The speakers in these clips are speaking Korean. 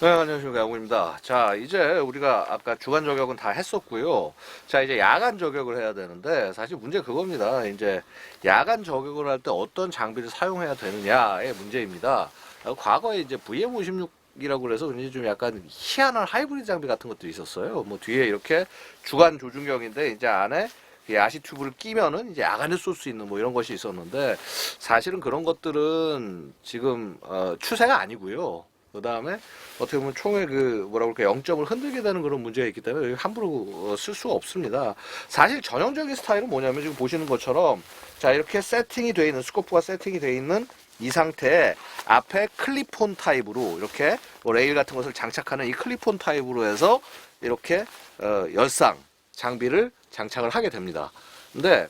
네, 안녕하십니까. 야구입니다. 자, 이제 우리가 아까 주간 저격은 다 했었고요. 자, 이제 야간 저격을 해야 되는데, 사실 문제 그겁니다. 이제 야간 저격을 할 때 어떤 장비를 사용해야 되느냐의 문제입니다. 어, 과거에 이제 VM56 이라고 그래서 굉장히 좀 약간 희한한 하이브리드 장비 같은 것들이 있었어요. 뭐 뒤에 이렇게 주간 조준경인데, 이제 안에 이 야시 튜브를 끼면은 이제 야간에 쏠 수 있는 뭐 이런 것이 있었는데, 사실은 그런 것들은 지금 어, 추세가 아니고요. 그 다음에 어떻게 보면 총의 그 뭐라 그럴까 영점을 흔들게 되는 그런 문제가 있기 때문에 함부로 어, 쓸 수가 없습니다. 사실 전형적인 스타일은 뭐냐면 지금 보시는 것처럼 자 이렇게 세팅이 되어 있는 스코프가 세팅이 되어 있는 이 상태에 앞에 클리폰 타입으로 이렇게 뭐 레일 같은 것을 장착하는 이 클리폰 타입으로 해서 이렇게 어, 열상 장비를 장착을 하게 됩니다. 근데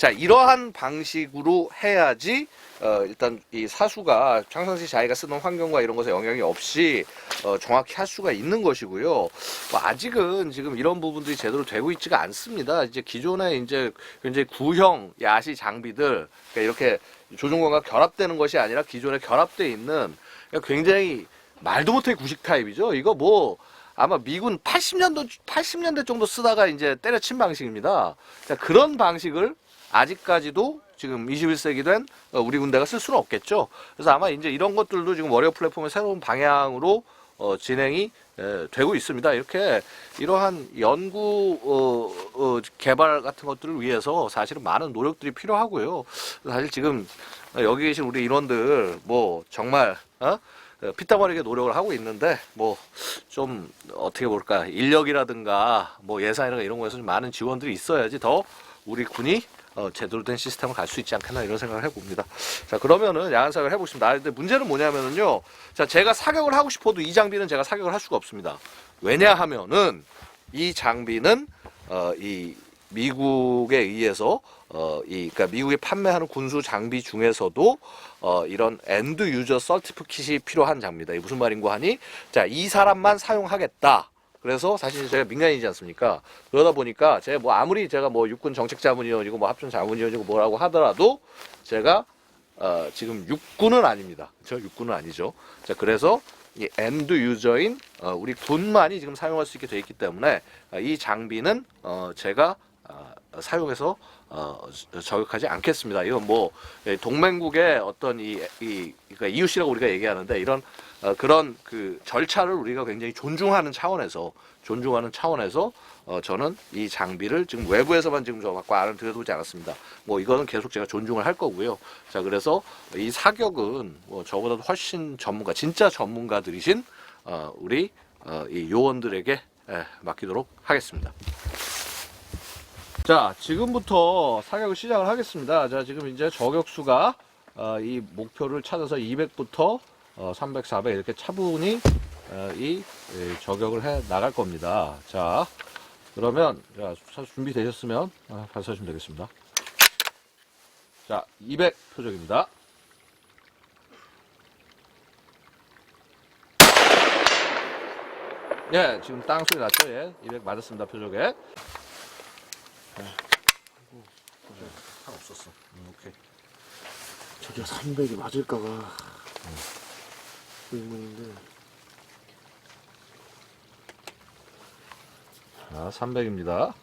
자 이러한 방식으로 해야지 어, 일단 이 사수가 평상시 자기가 쓰는 환경과 이런 것에 영향이 없이 어, 정확히 할 수가 있는 것이고요. 뭐 아직은 지금 이런 부분들이 제대로 되고 있지가 않습니다. 이제 기존에 이제 굉장히 구형 야시 장비들 그러니까 이렇게 조종관과 결합되는 것이 아니라 기존에 결합돼 있는 굉장히 말도 못해 구식 타입이죠. 이거 뭐 아마 미군 80년도 80년대 정도 쓰다가 이제 때려친 방식입니다. 자, 그런 방식을 아직까지도 지금 21세기 된 어, 우리 군대가 쓸 수는 없겠죠. 그래서 아마 이제 이런 것들도 지금 워리어 플랫폼의 새로운 방향으로 어, 진행이 에, 되고 있습니다. 이렇게 이러한 연구 어, 어, 개발 같은 것들을 위해서 사실은 많은 노력들이 필요하고요. 사실 지금 여기 계신 우리 인원들 뭐 정말 어? 어, 피땀 흘리게 노력을 하고 있는데 뭐 좀 어떻게 볼까 인력이라든가 뭐 예산이라든가 이런 거에서 좀 많은 지원들이 있어야지 더 우리 군이 어, 제대로 된 시스템을 갈 수 있지 않겠나 이런 생각을 해봅니다. 자 그러면은 야간 사격을 해보겠습니다. 아, 근데 문제는 뭐냐면은요. 자 제가 사격을 하고 싶어도 이 장비는 제가 사격을 할 수가 없습니다. 왜냐하면은 이 장비는 어, 이 미국에 의해서 어, 이 그러니까 미국이 판매하는 군수 장비 중에서도 어, 이런 엔드 유저 서티피킷이 필요한 장비다. 이게 무슨 말인고 하니 자 이 사람만 사용하겠다. 그래서 사실 제가 민간인이지 않습니까? 그러다 보니까 제가 뭐 아무리 제가 뭐 육군 정책 자문위원이고 뭐 합전 자문위원이고 뭐라고 하더라도 제가 어, 지금 육군은 아닙니다. 저 육군은 아니죠. 자 그래서 이 엔드 유저인 어, 우리 군만이 지금 사용할 수 있게 돼 있기 때문에 어, 이 장비는 어, 제가 어, 사용해서 어, 저격하지 않겠습니다. 이건 뭐 예, 동맹국의 어떤 이, 이 그러니까 이웃이라고 우리가 얘기하는데 이런 어, 그런 그 절차를 우리가 굉장히 존중하는 차원에서 존중하는 차원에서 어, 저는 이 장비를 지금 외부에서만 지금 저 갖고 안을 들여다보지 않았습니다. 뭐 이거는 계속 제가 존중을 할 거고요. 자 그래서 이 사격은 뭐 저보다도 훨씬 전문가, 진짜 전문가들이신 어, 우리 어, 이 요원들에게 예, 맡기도록 하겠습니다. 자, 지금부터 사격을 시작을 하겠습니다. 자, 지금 이제 저격수가 어, 이 목표를 찾아서 200부터 어, 300, 400 이렇게 차분히 어, 이, 이 저격을 해 나갈 겁니다. 자, 그러면 자, 사- 준비되셨으면 어, 발사하시면 되겠습니다. 자, 200 표적입니다. 예, 지금 땅 소리 났죠? 예, 200 맞았습니다. 표적에. 상관없었어. 음, 오케이. 저기가 300이 맞을까봐 의문인데 자, 300입니다.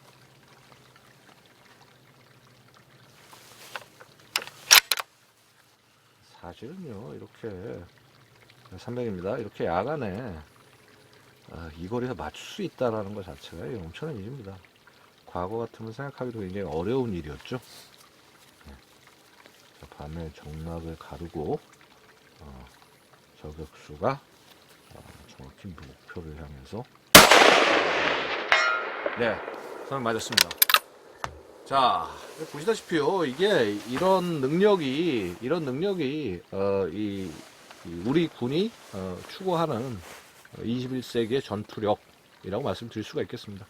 사실은요, 이렇게 300입니다. 이렇게 야간에 아, 이 거리에서 맞출 수 있다라는 것 자체가 엄청난 일입니다. 과거 같으면 생각하기도 굉장히 어려운 일이었죠. 네. 자, 밤에 정막을 가르고 어, 저격수가 어, 정확히 목표를 향해서 네, 사람 맞았습니다. 자, 보시다시피요, 이게 이런 능력이 이런 능력이 어, 이, 이 우리 군이 어, 추구하는 21세기의 전투력이라고 말씀드릴 수가 있겠습니다.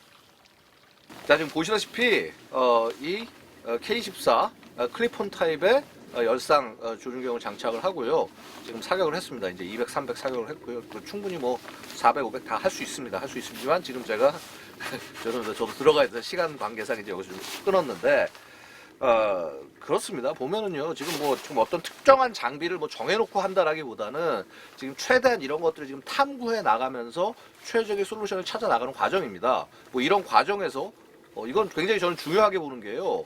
자, 지금 보시다시피 어, 이 K14 클리폰 타입의 어, 열상 어, 조준경을 장착을 하고요. 지금 사격을 했습니다. 이제 200, 300 사격을 했고요. 그 충분히 뭐 400, 500 다 할 수 있습니다. 할 수 있지만 지금 제가 저는 저도 들어가야 돼서 시간 관계상 이제 여기서 좀 끊었는데 어, 그렇습니다. 보면은요, 지금 뭐, 지금 어떤 특정한 장비를 뭐 정해놓고 한다라기보다는 지금 최대한 이런 것들을 지금 탐구해 나가면서 최적의 솔루션을 찾아 나가는 과정입니다. 뭐 이런 과정에서, 어, 이건 굉장히 저는 중요하게 보는 게요.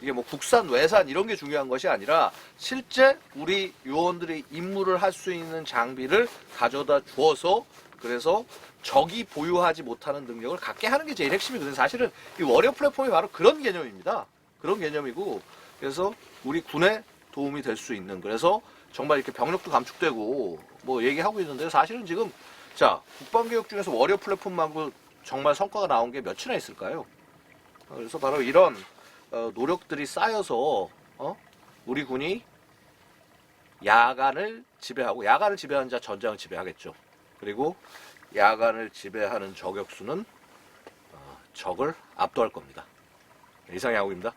이게 뭐 국산, 외산 이런 게 중요한 것이 아니라 실제 우리 요원들이 임무를 할 수 있는 장비를 가져다 주어서 그래서 적이 보유하지 못하는 능력을 갖게 하는 게 제일 핵심이거든요. 사실은 이 워리어 플랫폼이 바로 그런 개념입니다. 그런 개념이고 그래서 우리 군에 도움이 될 수 있는 그래서 정말 이렇게 병력도 감축되고 뭐 얘기하고 있는데 사실은 지금 자 국방개혁 중에서 워리어 플랫폼 말고 정말 성과가 나온 게 몇이나 있을까요? 어, 그래서 바로 이런 어, 노력들이 쌓여서 어? 우리 군이 야간을 지배하고 야간을 지배하는 자 전장을 지배하겠죠. 그리고 야간을 지배하는 저격수는 어, 적을 압도할 겁니다. 이상의 야구입니다.